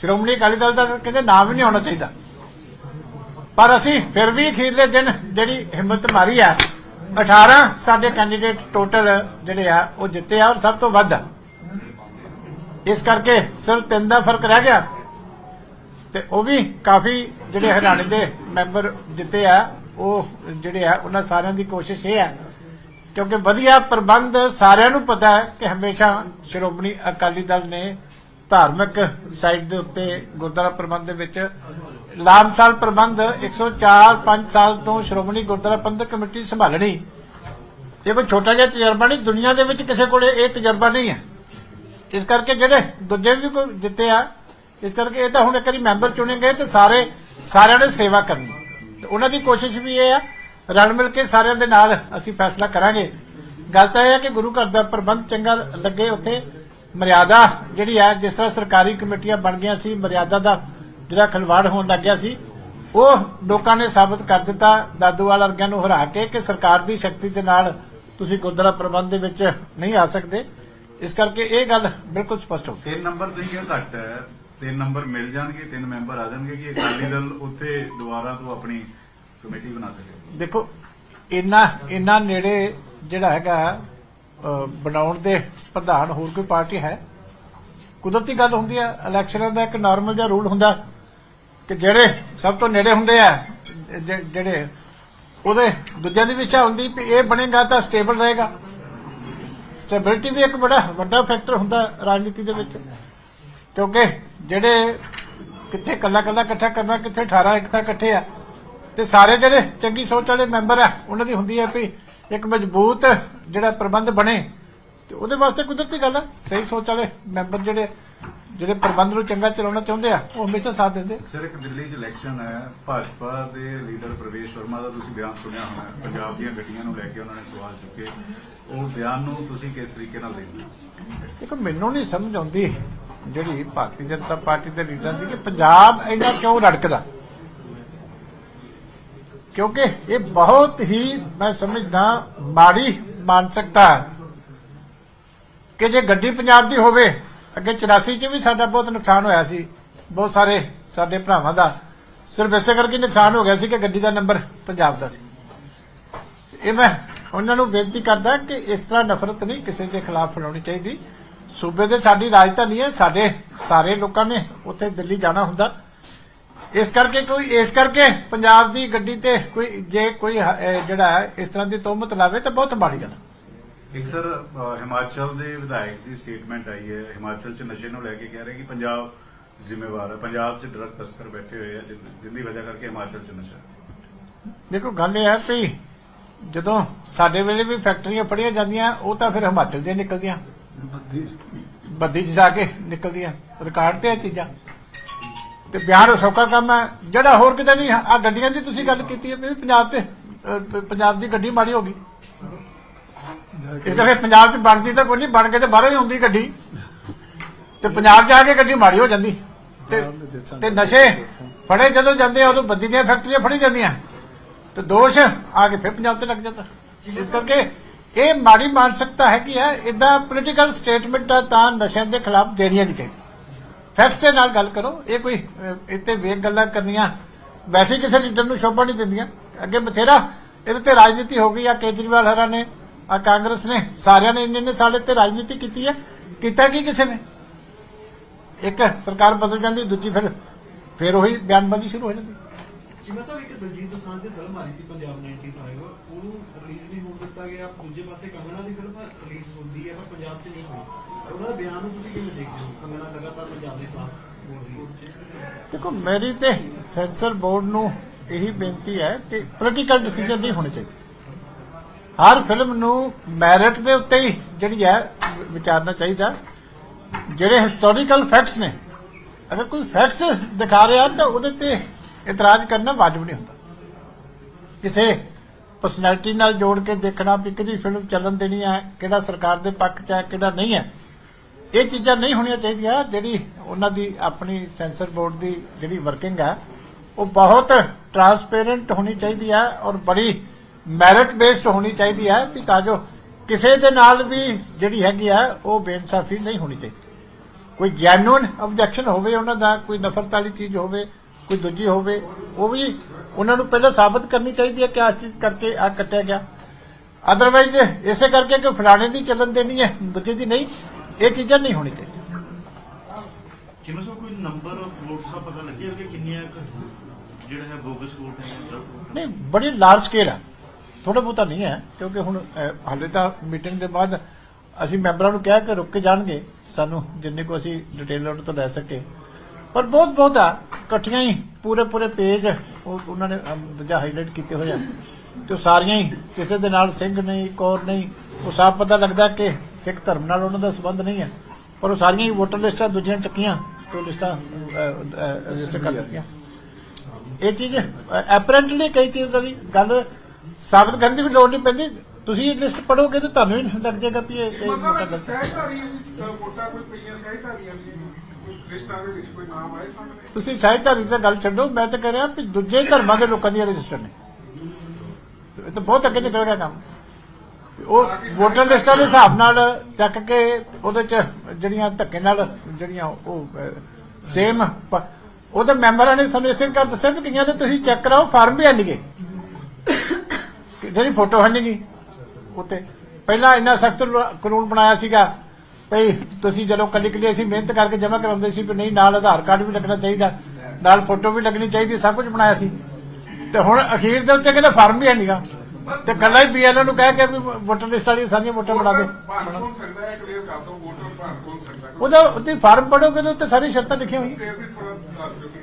ਸ਼੍ਰੋਮਣੀ ਅਕਾਲੀ ਦਲ ਦਾ ਕਹਿੰਦੇ ਨਾਮ ਵੀ ਨਹੀਂ ਆਉਣਾ ਚਾਹੀਦਾ। ਪਰ ਅਸੀਂ ਫਿਰ ਵੀ ਅਖੀਰਲੇ ਦਿਨ ਜਿਹੜੀ ਹਿੰਮਤ ਮਾਰੀ ਆ 18 ਸਾਡੇ ਕੈਂਡੀਡੇਟ ਟੋਟਲ ਜਿਹੜੇ ਆ, ਉਹ ਜਿੱਤੇ ਆ ਔਰ ਸਭ ਤੋਂ ਵੱਧ ਆ। ਇਸ ਕਰਕੇ ਸਿਰਫ ਤਿੰਨ ਦਾ ਫ਼ਰਕ ਰਹਿ ਗਿਆ। ਤੇ ਉਹ ਵੀ ਕਾਫੀ ਜਿਹੜੇ ਹਰਿਆਣੇ ਦੇ ਮੈਂਬਰ ਜਿੱਤੇ ਆ, ਉਹ ਜਿਹੜੇ ਆ, ਉਹਨਾਂ ਸਾਰਿਆਂ ਦੀ ਕੋਸ਼ਿਸ਼ ਇਹ ਹੈ ਕਿਉਂਕਿ ਵਧੀਆ ਪ੍ਰਬੰਧ ਸਾਰਿਆਂ ਨੂੰ ਪਤਾ ਹੈ ਕਿ ਹਮੇਸ਼ਾ ਸ਼੍ਰੋਮਣੀ ਅਕਾਲੀ ਦਲ ਨੇ ਧਾਰਮਿਕ ਸਾਈਡ ਦੇ ਉੱਤੇ ਗੁਰਦੁਆਰਾ ਪ੍ਰਬੰਧ ਦੇ ਵਿੱਚ ਲਾਮਸਾਲ ਪ੍ਰਬੰਧ 104 5 ਸਾਲ ਤੋਂ ਸ਼੍ਰੋਮਣੀ ਗੁਰਦੁਆਰਾ ਪ੍ਰਬੰਧਕ ਕਮੇਟੀ ਸੰਭਾਲਣੀ। ਇਹ ਕੋਈ ਛੋਟਾ ਜਿਹਾ ਤਜਰਬਾ ਨਹੀਂ, ਦੁਨੀਆ ਦੇ ਵਿੱਚ ਕਿਸੇ ਕੋਲੇ ਇਹ ਤਜਰਬਾ ਨਹੀਂ ਹੈ। ਇਸ ਕਰਕੇ ਜਿਹੜੇ ਦੂਜੇ ਵੀ ਕੋਈ ਜਿੱਤੇ ਆ, ਇਸ ਕਰਕੇ ਇਹ ਤਾਂ ਹੁਣ ਇੱਕ ਵਾਰੀ ਮੈਂਬਰ ਚੁਣੇ ਗਏ ਤੇ ਸਾਰੇ, ਸਾਰਿਆਂ ਨੇ ਸੇਵਾ ਕਰਨੀ। ਤੇ ਉਹਨਾਂ ਦੀ ਕੋਸ਼ਿਸ਼ ਵੀ ਇਹ ਆ, ਰਲ ਮਿਲ ਕੇ ਸਾਰਿਆਂ ਦੇ ਨਾਲ ਅਸੀਂ ਫੈਸਲਾ ਕਰਾਂਗੇ। ਗੱਲ ਤਾਂ ਇਹ ਹੈ ਕਿ ਗੁਰੂ ਘਰ ਦਾ ਪ੍ਰਬੰਧ ਚੰਗਾ ਲੱਗੇ ਉੱਥੇ। ਮਰਿਆਦਾ ਜਿਹੜੀ ਆ, ਜਿਸ ਤਰ੍ਹਾਂ ਸਰਕਾਰੀ ਕਮੇਟੀਆਂ ਬਣ ਗਈਆਂ ਸੀ, ਮਰਿਆਦਾ ਦਾ ਜਿਹੜਾ ਖਲਵਾੜ ਹੋਣ ਲੱਗਿਆ ਸੀ ਉਹ ਲੋਕਾਂ ਨੇ ਸਾਬਤ ਕਰ ਦਿੱਤਾ ਦਾਦੂਵਾਲ ਵਰਗਿਆਂ ਨੂੰ ਹਰਾ ਕੇ ਕਿ ਸਰਕਾਰ ਦੀ ਸ਼ਕਤੀ ਦੇ ਨਾਲ ਤੁਸੀਂ ਗੁਰਦੁਆਰਾ ਪ੍ਰਬੰਧ ਦੇ ਵਿੱਚ ਨਹੀਂ ਆ ਸਕਦੇ। ਇਸ ਕਰਕੇ ਇਹ ਗੱਲ ਬਿਲਕੁਲ ਸਪਸ਼ਟ ਹੋ ਗਈ। ਤਿੰਨ ਨੰਬਰ ਤੁਸੀਂ ਕਿਹਾ ਘੱਟ ਹੈ। ਤਿੰਨ ਨੰਬਰ ਮਿਲ ਜਾਣਗੇ ਤਿੰਨ ਮੈਂਬਰ ਆ ਜਾਣਗੇ ਕਿ ਅਕਾਲੀ ਦਲ ਉੱਥੇ ਦੁਬਾਰਾ ਤੋਂ ਆਪਣੀ ਕਮੇਟੀ ਬਣਾ ਸਕੇ। ਦੇਖੋ ਇੰਨਾ ਇੰਨਾ ਨੇੜੇ ਜਿਹੜਾ ਹੈਗਾ ਬਣਾਉਣ ਦੇ ਪ੍ਰਧਾਨ ਹੋਰ ਕੋਈ ਪਾਰਟੀ ਹੈ। ਕੁਦਰਤੀ ਗੱਲ ਹੁੰਦੀ ਹੈ ਇਲੈਕਸ਼ਨਾਂ ਦਾ ਇੱਕ ਨਾਰਮਲ ਜਿਹਾ ਰੂਲ ਹੁੰਦਾ। ਕਿ ਜਿਹੜੇ ਸਭ ਤੋਂ ਨੇੜੇ ਹੁੰਦੇ ਆ ਜਿਹੜੇ ਉਹਦੇ ਦੂਜਿਆਂ ਦੀ ਵੀ ਹੁੰਦੀ ਵੀ ਇਹ ਬਣੇਗਾ ਤਾਂ ਸਟੇਬਲ ਰਹੇਗਾ। ਸਟੇਬਿਲਿਟੀ ਵੀ ਇੱਕ ਬੜਾ ਵੱਡਾ ਫੈਕਟਰ ਹੁੰਦਾ ਰਾਜਨੀਤੀ ਦੇ ਵਿੱਚ। ਕਿਉਂਕਿ ਜਿਹੜੇ ਕਿੱਥੇ ਕੱਲਾ ਕੱਲਾ ਇਕੱਠਾ ਕਰਨਾ, ਕਿੱਥੇ 18 ਇੱਕ ਇਕੱਠੇ ਆ, ਤੇ ਸਾਰੇ ਜਿਹੜੇ ਚੰਗੀ ਸੋਚ ਵਾਲੇ ਮੈਂਬਰ ਆ, ਉਹਨਾਂ ਦੀ ਹੁੰਦੀ ਹੈ ਵੀ ਇੱਕ ਮਜ਼ਬੂਤ ਜਿਹੜਾ ਪ੍ਰਬੰਧ ਬਣੇ, ਤੇ ਉਹਦੇ ਵਾਸਤੇ ਕੁਦਰਤੀ ਗੱਲ ਆ, ਸਹੀ ਸੋਚ ਵਾਲੇ ਮੈਂਬਰ ਜਿਹੜੇ ਜਿਹੜੇ ਪ੍ਰਬੰਧ ਨੂੰ ਚੰਗਾ ਚਲਾਉਣਾ ਚਾਹੁੰਦੇ ਆ ਉਹ ਹਮੇਸ਼ਾ ਸਾਥ ਦਿੰਦੇ ਸਰ ਇੱਕ ਦਿੱਲੀ 'ਚ ਇਲੈਕਸ਼ਨ ਹੈ। ਭਾਜਪਾ ਦੇ ਲੀਡਰ ਪ੍ਰਵੇਸ਼ ਵਰਮਾ ਦਾ ਤੁਸੀਂ ਬਿਆਨ ਸੁਣਿਆ ਹੋਣਾ ਹੈ। ਪੰਜਾਬ ਦੀਆਂ ਗੱਡੀਆਂ ਨੂੰ ਲੈ ਕੇ ਉਹਨਾਂ ਨੇ ਸਵਾਲ ਚੁੱਕੇ। ਉਹ ਬਿਆਨ ਨੂੰ ਤੁਸੀਂ ਕਿਸ ਤਰੀਕੇ ਨਾਲ ਦੇਖਦੇ ਹੋ? ਦੇਖੋ ਮੈਨੂੰ ਨਹੀਂ ਸਮਝ ਆਉਂਦੀ ਜਿਹੜੀ ਭਾਰਤੀ ਜਨਤਾ ਪਾਰਟੀ ਦੇ ਲੀਡਰਾਂ ਦੀ ਕਿ ਪੰਜਾਬ ਇੰਨਾ ਕਿਉਂ ਰੜਕਦਾ। ਕਿਉਂਕਿ ਇਹ ਬਹੁਤ ਹੀ ਮੈਂ ਸਮਝਦਾ ਮਾੜੀ ਮਾਨਸਿਕਤਾ ਹੈ ਕਿ ਜੇ ਗੱਡੀ ਪੰਜਾਬ ਦੀ ਹੋਵੇ ਅੱਗੇ 84 ਚ ਵੀ ਸਾਡਾ ਬਹੁਤ ਨੁਕਸਾਨ ਹੋਇਆ ਸੀ। ਬਹੁਤ ਸਾਰੇ ਸਾਡੇ ਭਰਾਵਾਂ ਦਾ ਸਿਰਫ ਇਸੇ ਕਰਕੇ ਨੁਕਸਾਨ ਹੋ ਗਿਆ ਸੀ ਕਿ ਗੱਡੀ ਦਾ ਨੰਬਰ ਪੰਜਾਬ ਦਾ ਸੀ। ਇਹ ਮੈਂ ਉਹਨਾਂ ਨੂੰ ਬੇਨਤੀ ਕਰਦਾ ਕਿ ਇਸ ਤਰ੍ਹਾਂ ਨਫ਼ਰਤ ਨਹੀਂ ਕਿਸੇ ਦੇ ਖਿਲਾਫ ਫੈਲਾਉਣੀ ਚਾਹੀਦੀ। ਸੂਬੇ ਦੇ ਸਾਡੀ ਰਾਜਧਾਨੀ ਹੈ, ਸਾਡੇ ਸਾਰੇ ਲੋਕਾਂ ਨੇ ਉੱਥੇ ਦਿੱਲੀ ਜਾਣਾ ਹੁੰਦਾ। ਇਸ ਕਰਕੇ ਕੋਈ, ਇਸ ਕਰਕੇ ਪੰਜਾਬ ਦੀ ਗੱਡੀ ਤੇ ਕੋਈ, ਜੇ ਕੋਈ ਜਿਹੜਾ ਇਸ ਤਰ੍ਹਾਂ ਦੀ ਤੋਮਤ ਲਾਵੇ ਤਾਂ ਬਹੁਤ ਮਾੜੀ ਗੱਲ ਹੈ। ਇੱਕ ਸਰ ਹਿਮਾਚਲ ਦੇ ਵਿਧਾਇਕ ਦੀ ਸਟੇਟਮੈਂਟ ਆਈ ਹੈ। ਹਿਮਾਚਲ 'ਚ ਨਸ਼ੇ ਨੂੰ ਲੈ ਕੇ ਕਹਿ ਰਹੇ ਕਿ ਪੰਜਾਬ ਜ਼ਿੰਮੇਵਾਰ ਹੈ ਪੰਜਾਬ 'ਚ ਡਰਗ ਤਸਕਰ ਬੈਠੇ ਹੋਏ ਆ ਜਿਨ- ਜਿੰਦੀ ਵਜ੍ਹਾ ਕਰਕੇ ਹਿਮਾਚਲ 'ਚ ਨਸ਼ਾ। ਦੇਖੋ ਗੱਲ ਇਹ ਹੈ ਵੀ ਜਦੋਂ ਸਾਡੇ ਵੇਲੇ ਵੀ ਫੈਕਟਰੀਆਂ ਫੜੀਆਂ ਜਾਂਦੀਆਂ ਉਹ ਤਾਂ ਫਿਰ ਹਿਮਾਚਲ ਦੀਆਂ ਨਿਕਲਦੀਆਂ। ਬੱਦੀ 'ਚ। ਜਾ ਕੇ ਨਿਕਲਦੀਆਂ। ਰਿਕਾਰਡ ਤੇ ਇਹ ਚੀਜ਼ਾਂ। ਤੇ ਬਿਆਨ ਸੌਖਾ ਕੰਮ ਹੈ। ਜਿਹੜਾ ਹੋਰ ਕਿਤੇ ਨਹੀਂ ਆ ਗੱਡੀਆਂ ਦੀ ਤੁਸੀਂ ਗੱਲ ਕੀਤੀ ਹੈ ਵੀ ਪੰਜਾਬ ਤੇ ਪੰਜਾਬ ਦੀ ਗੱਡੀ ਮਾੜੀ ਹੋ ਗਈ। ਇਸ ਕਰਕੇ ਪੰਜਾਬ 'ਚ ਬਣਦੀ ਤਾਂ ਕੋਈ ਨਹੀਂ ਬਣ ਕੇ ਤੇ ਬਾਹਰੋਂ ਹੀ ਆਉਂਦੀ ਗੱਡੀ। ਤੇ ਪੰਜਾਬ ਚ ਆ ਕੇ ਗੱਡੀ ਮਾੜੀ ਹੋ ਜਾਂਦੀ। ਤੇ ਤੇ ਨਸ਼ੇ ਫੜੇ ਜਦੋਂ ਜਾਂਦੇ ਆ ਉਦੋਂ ਬੱਦੀ ਦੀਆਂ ਫੈਕਟਰੀਆਂ ਫੜੀ ਜਾਂਦੀਆਂ। ਤੇ ਦੋਸ਼ ਆ ਕੇ ਫਿਰ ਪੰਜਾਬ ਤੇ ਲੱਗ ਜਾਂਦਾ। ਇਸ ਕਰਕੇ ਇਹ ਮਾੜੀ ਮਾਨਸਿਕਤਾ ਹੈਗੀ ਹੈ ਇਦਾਂ ਪੋਲੀਟੀਕਲ ਸਟੇਟਮੈਂਟ ਤਾਂ ਨਸ਼ਿਆਂ ਦੇ ਖਿਲਾਫ ਦੇਣੀਆਂ ਨਹੀਂ ਚਾਹੀਦੀ ਫੈਕਟਸ ਦੇ ਨਾਲ ਗੱਲ ਕਰੋ ਇਹ ਕੋਈ ਅਹ, ਇੱਥੇ ਵੇਖ ਗੱਲਾਂ ਕਰਨੀਆਂ। ਵੈਸੇ ਕਿਸੇ ਲੀਡਰ ਨੂੰ ਸ਼ੋਭਾ ਨਹੀਂ ਦਿੰਦੀਆਂ। ਅੱਗੇ ਬਥੇਰਾ ਇਹਦੇ ਤੇ ਰਾਜਨੀਤੀ ਹੋ ਗਈ ਆ ਕੇਜਰੀਵਾਲ ਹਰਾਂ ਨੇ। ਆ ਕਾਂਗਰਸ ਨੇ ਸਾਰਿਆਂ ਨੇ ਇੰਨੇ ਇੰਨੇ ਸਾਲ ਤੇ ਰਾਜਨੀਤੀ ਕੀਤੀ ਹੈ। ਕੀਤਾ ਕੀ ਕਿਸੇ ਨੇ? ਇੱਕ ਸਰਕਾਰ ਬਦਲ ਜਾਂਦੀ ਦੂਜੀ ਫਿਰ ਫਿਰ ਉਹੀ ਬਿਆਨਬਾਜ਼ੀ ਸ਼ੁਰੂ ਹੋ ਜਾਂਦੀ। ਚੀਮਾ ਸਾਹਿਬ ਇੱਕ ਦਲਜੀਤ ਦੋਸਾਂਝ ਦੀ ਫਿਲਮ ਆ ਰਹੀ ਸੀ ਪੰਜਾਬ 95 ਉਹਨੂੰ ਰਿਲੀਜ਼ ਨਹੀਂ ਹੋਣ ਦਿੱਤਾ ਗਿਆ। ਦੂਜੇ ਪਾਸੇ ਕੰਗਣਾ ਦੀ ਫਿਲਮ ਰਿਲੀਜ਼ ਹੁੰਦੀ ਹੈ ਪਰ ਪੰਜਾਬ 'ਚ ਨਹੀਂ ਹੋਈ। ਉਹਨਾਂ ਦਾ ਬਿਆਨ ਨੂੰ ਤੁਸੀਂ ਕਿਵੇਂ ਦੇਖਦੇ ਹੋ? ਕੰਗਣਾ ਲਗਾਤਾਰ ਪੰਜਾਬ ਦੇ ਖਿਲਾਫ ਬੋਲ ਰਹੀ ਹੈ। ਦੇਖੋ ਮੇਰੀ ਤੇ ਸੈਂਸਰ ਬੋਰਡ ਨੂੰ ਇਹੀ ਬੇਨਤੀ ਹੈ ਕਿ ਪੋਲੀਟੀਕਲ ਡਿਸੀਜਨ ਨਹੀਂ ਹੋਣੇ ਚਾਹੀਦੇ। ਹਰ ਫਿਲਮ ਨੂੰ ਮੈਰਿਟ ਦੇ ਉੱਤੇ ਹੀ ਜਿਹੜੀ ਹੈ ਵਿਚਾਰਨਾ ਚਾਹੀਦਾ। ਜਿਹੜੇ ਹਿਸਟੋਰੀਕਲ ਫੈਕਟਸ ਨੇ, ਅਗਰ ਕੋਈ ਫੈਕਟਸ ਦਿਖਾ ਰਿਹਾ ਤਾਂ ਉਹਦੇ ਤੇ ਇਤਰਾਜ਼ ਕਰਨਾ ਵਾਜਬ ਨਹੀਂ ਹੁੰਦਾ। ਕਿਸੇ ਪਰਸਨੈਲਿਟੀ ਨਾਲ ਜੋੜ ਕੇ ਦੇਖਣਾ ਵੀ ਕਿਹਦੀ ਫਿਲਮ ਚੱਲਣ ਦੇਣੀ ਹੈ, ਕਿਹੜਾ ਸਰਕਾਰ ਦੇ ਪੱਖ 'ਚ ਹੈ, ਕਿਹੜਾ ਨਹੀਂ ਹੈ। ਇਹ ਚੀਜ਼ਾਂ ਨਹੀਂ ਹੋਣੀਆਂ ਚਾਹੀਦੀਆਂ, ਜਿਹੜੀ ਉਹਨਾਂ ਦੀ ਆਪਣੀ ਸੈਂਸਰ ਬੋਰਡ ਦੀ ਜਿਹੜੀ ਵਰਕਿੰਗ ਹੈ, ਉਹ ਬਹੁਤ ਟਰਾਂਸਪੇਰੈਂਟ ਹੋਣੀ ਚਾਹੀਦੀ ਹੈ ਔਰ ਬੜੀ ਮੈਰਿਟ ਬੇਸਡ ਹੋਣੀ ਚਾਹੀਦੀ ਹੈ ਵੀ ਤਾਂ ਜੋ ਕਿਸੇ ਦੇ ਨਾਲ ਵੀ ਜਿਹੜੀ ਹੈਗੀ ਆ ਉਹ ਬੇਇਨਸਾਫੀ ਨਹੀਂ ਹੋਣੀ ਚਾਹੀਦੀ। ਕੋਈ ਜੈਨੂਇਨ ਆਬਜੈਕਸ਼ਨ ਹੋਵੇ ਉਹਨਾਂ ਦਾ ਕੋਈ ਨਫ਼ਰਤ ਵਾਲੀ ਚੀਜ਼ ਹੋਵੇ ਕੋਈ ਦੂਜੀ ਹੋਵੇ ਉਹ ਵੀ ਉਹਨਾਂ ਨੂੰ ਪਹਿਲਾਂ ਸਾਬਤ ਕਰਨੀ ਚਾਹੀਦੀ ਹੈ ਕਿ ਆ ਚੀਜ਼ ਕਰਕੇ ਆ ਕੱਟਿਆ ਗਿਆ। ਅਦਰਵਾਈਜ਼ ਇਸੇ ਕਰਕੇ ਕਿ ਫਲਾਣੇ ਦੀ ਚੱਲਣ ਦੇਣੀ ਹੈ ਦੂਜੇ ਦੀ ਨਹੀਂ ਇਹ ਚੀਜ਼ਾਂ ਨਹੀਂ ਹੋਣੀ ਚਾਹੀਦੀਆਂ। ਕਿਵੇਂ ਸੋ ਕੋਈ ਨੰਬਰ ਵੋਟਸ ਦਾ ਪਤਾ ਲੱਗਿਆ ਕਿ ਕਿੰਨੀਆਂ ਜਿਹੜਾ ਹੈ ਬੋਗਸ ਵੋਟ ਹੈ ਨਹੀਂ ਬੜੀ ਲਾਰਜ ਸਕੇਲ ਹੈ ਥੋੜਾ ਬਹੁਤਾ ਨਹੀਂ ਹੈ, ਕਿਉਂਕਿ ਹੁਣ ਹਾਲੇ ਤਾਂ ਮੀਟਿੰਗ ਦੇ ਬਾਅਦ ਅਸੀਂ ਮੈਂਬਰਾਂ ਨੂੰ ਕਿਹਾ ਕਿ ਰੁਕ ਕੇ ਜਾਣਗੇ, ਸਾਨੂੰ ਜਿੰਨੇ ਕੋ ਅਸੀਂ ਡਿਟੇਲ ਉਹਨਾਂ ਤੋਂ ਲੈ ਸਕੇ। ਪਰ ਬਹੁਤ ਬਹੁਤ ਇਕੱਠੀਆਂ ਹੀ, ਪੂਰੇ ਪੂਰੇ ਪੇਜ ਉਹ ਉਹਨਾਂ ਨੇ ਦੂਜਾ ਹਾਈਲਾਈਟ ਕੀਤੇ ਹੋਏ ਆ। ਕਿ ਸਾਰੀਆਂ ਹੀ, ਕਿਸੇ ਦੇ ਨਾਲ ਸਿੰਘ ਨਹੀਂ, ਕੌਰ ਨਹੀਂ, ਉਹ ਸਾਫ਼ ਪਤਾ ਲੱਗਦਾ ਕਿ ਸਿੱਖ ਧਰਮ ਨਾਲ ਉਹਨਾਂ ਦਾ ਸੰਬੰਧ ਨਹੀਂ ਹੈ। ਪਰ ਉਹ ਸਾਰੀਆਂ ਹੀ ਵੋਟਰ ਲਿਸਟਾਂ ਦੂਜੀਆਂ ਚੱਕੀਆਂ, ਉਹ ਲਿਸਟਾਂ ਰਜਿਸਟਰ ਕਰ ਦਿੱਤੀਆਂ। ਇਹ ਚੀਜ਼ ਐਪਰੈਂਟਲੀ ਕਈ ਚੀਜ਼ ਦੀ ਗੱਲ ਸਾਬਤ ਕਰਨ ਦੀ ਵੀ ਲੋੜ ਨਹੀਂ ਪੈਂਦੀ। ਤੁਸੀਂ ਇਹ ਲਿਸਟ ਪੜੋਗੇ ਤਾਂ ਤੁਹਾਨੂੰ ਹੀ ਲੱਗ ਜਾਏਗਾ ਵੀ ਇਹ ਇਹ। ਸਹਿਕਾਰੀ ਵੋਟਾਂ ਕੋਈ ਪਈਆਂ ਦੀਆਂ ਕੋਈ ਲਿਸਟਾਂ ਦੇ ਵਿੱਚ ਕੋਈ ਨਾਮ ਆਏ ਸਾਹਮਣੇ? ਤੁਸੀਂ ਸਹਿਜਧਾਰੀ ਦੀ ਗੱਲ ਛੱਡੋ। ਮੈਂ ਤਾਂ ਕਹਿ ਰਿਹਾ ਵੀ ਦੂਜੇ ਧਰਮਾਂ ਦੇ ਲੋਕਾਂ ਦੀਆਂ ਰਜਿਸਟਰ ਨੇ। ਇਹ ਤਾਂ ਬਹੁਤ ਅੱਗੇ ਨਿਕਲ ਗਿਆ ਕੰਮ। ਉਹ ਵੋਟਰ ਲਿਸਟਾਂ ਦੇ ਹਿਸਾਬ ਨਾਲ ਚੱਕ ਕੇ ਉਹਦੇ ਚ ਜਿਹੜੀਆਂ ਧੱਕੇ ਨਾਲ ਜਿਹੜੀਆਂ ਉਹ ਸੇਮ ਉਹਦੇ ਮੈਂਬਰਾਂ ਨੇ ਸਾਨੂੰ ਇਸੇ ਕਰ ਦੱਸਿਆ ਵੀ ਕਈਆਂ ਦੇ ਤੁਸੀਂ ਚੈੱਕ ਕਰਾਓ ਫਾਰਮ ਵੀ ਆਣਗੇ ਜਿਹੜੀ ਫੋਟੋ ਹੰਨੇਗੀ ਉੱਤੇ। ਪਹਿਲਾਂ ਇੰਨਾ ਸਖਤ ਕਾਨੂੰਨ ਬਣਾਇਆ ਸੀਗਾ ਭਈ ਤੁਸੀਂ ਜਦੋਂ ਕੱਲੀ ਕੱਲੀ ਅਸੀਂ ਮਿਹਨਤ ਕਰਕੇ ਜਮ੍ਹਾਂ ਕਰਾਉਂਦੇ ਸੀ ਵੀ ਨਹੀਂ ਨਾਲ ਆਧਾਰ ਕਾਰਡ ਵੀ ਲੱਗਣਾ ਚਾਹੀਦਾ ਨਾਲ ਫੋਟੋ ਵੀ ਲੱਗਣੀ ਚਾਹੀਦੀ ਸਭ ਕੁਝ ਬਣਾਇਆ ਸੀ। ਤੇ ਹੁਣ ਅਖੀਰ ਦੇ ਉੱਤੇ ਕਹਿੰਦੇ ਫਾਰਮ ਵੀ ਹੈ ਨਹੀਂਗਾ ਤੇ ਗੱਲਾਂ ਹੀ ਬੀਐਲਓ ਨੂੰ ਕਹਿ ਕੇ ਵੀ ਵੋਟਰ ਲਿਸਟ ਵਾਲੀ ਸਾਰੀਆਂ ਵੋਟਾਂ ਬਣਾ ਦੇ। ਹੈ? ਹੈ? ਉਹਦਾ ਉੱਤੇ ਫਾਰਮ ਪੜੋਗੇ ਤੇ ਉੱਤੇ ਸਾਰੀ ਸ਼ਰਤਾਂ ਲਿਖੀਆਂ ਹੋਈਆਂ।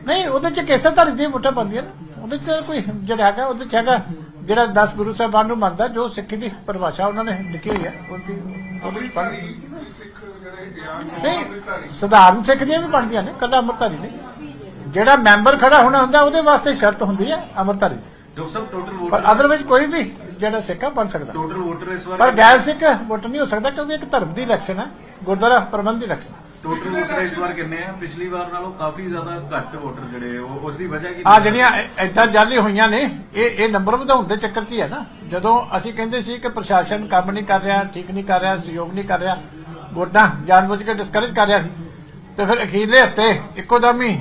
ਨਹੀਂ ਉਹਦੇ ਚ ਕੇਸਰ ਧਾਰੀ ਦੀਆਂ ਵੋਟਾਂ ਪਾਉਂਦੀਆਂ ਨੇ। ਉਹਦੇ ਚ ਕੋਈ ਜਿਹੜਾ ਹੈਗਾ ਉਹਦੇ ਚ ਹੈਗਾ ਜਿਹੜਾ 10 ਗੁਰੂ ਸਾਹਿਬਾਨ ਨੂੰ ਮੰਨਦਾ ਜੋ ਸਿੱਖੀ ਦੀ ਪਰਿਭਾਸ਼ਾ ਉਹਨਾਂ ਨੇ ਲਿਖੀ ਹੋਈ ਹੈ ਉਹਦੀ ਨਹੀਂ ਸਧਾਰਨ ਸਿੱਖ ਦੀਆਂ ਵੀ ਬਣਦੀਆਂ ਨੇ ਕੱਲਾ ਅਮਰਤਾਰੀ ਨਹੀਂ। ਜਿਹੜਾ ਮੈਂਬਰ ਖੜਾ ਹੋਣਾ ਹੁੰਦਾ ਉਹਦੇ ਵਾਸਤੇ ਸ਼ਰਤ ਹੁੰਦੀ ਹੈ ਅਮਰਤਾਰੀ ਡਾਕਟਰ ਸਾਹਿਬ ਟੋਟਲ ਪਰ ਅਦਰਵਾਈਜ਼ ਕੋਈ ਵੀ ਜਿਹੜਾ ਸਿੱਖ ਆ ਬਣ ਸਕਦਾ। ਟੋਟਲ ਵੋਟਰ ਇਸ ਵਾਰ ਪਰ ਗੈਰ ਸਿੱਖ ਵੋਟਰ ਨਹੀਂ ਹੋ ਸਕਦਾ ਕਿਉਂਕਿ ਇੱਕ ਧਰਮ ਦੀ ਇਲੈਕਸ਼ਨ ਹੈ ਗੁਰਦੁਆਰਾ ਪ੍ਰਬੰਧ ਦੀ ਇਲੈਕਸ਼ਨ ਟੋਟਲ ਵੋਟਰ ਇਸ ਵਾਰ ਕਿੰਨੇ ਆ? ਪਿਛਲੀ ਵਾਰ ਨਾਲੋਂ ਕਾਫੀ ਜ਼ਿਆਦਾ ਘੱਟ ਵੋਟਰ ਜਿਹੜੇ ਉਹ ਉਸ ਦੀ ਵਜ੍ਹਾ ਕੀ ਆ ਜਿਹੜੀਆਂ ਇਦਾਂ ਜਾਲੀ ਹੋਈਆਂ ਨੇ ਇਹ ਇਹ ਨੰਬਰ ਵਧਾਉਣ ਦੇ ਚੱਕਰ 'ਚ ਹੀ ਹੈ ਨਾ। ਜਦੋਂ ਅਸੀਂ ਕਹਿੰਦੇ ਸੀ ਕਿ ਪ੍ਰਸ਼ਾਸਨ ਕੰਮ ਨਹੀਂ ਕਰ ਰਿਹਾ ਠੀਕ ਨਹੀਂ ਕਰ ਰਿਹਾ ਸਹਿਯੋਗ ਨਹੀਂ ਕਰ ਰਿਹਾ ਵੋਟਾਂ ਜਾਣਬੁੱਝ ਕੇ ਡਿਸਕਰੇਜ ਕਰ ਰਿਹਾ ਸੀ ਤੇ ਫਿਰ ਅਖੀਰਲੇ ਹਫ਼ਤੇ ਇੱਕੋ ਦਮ ਹੀ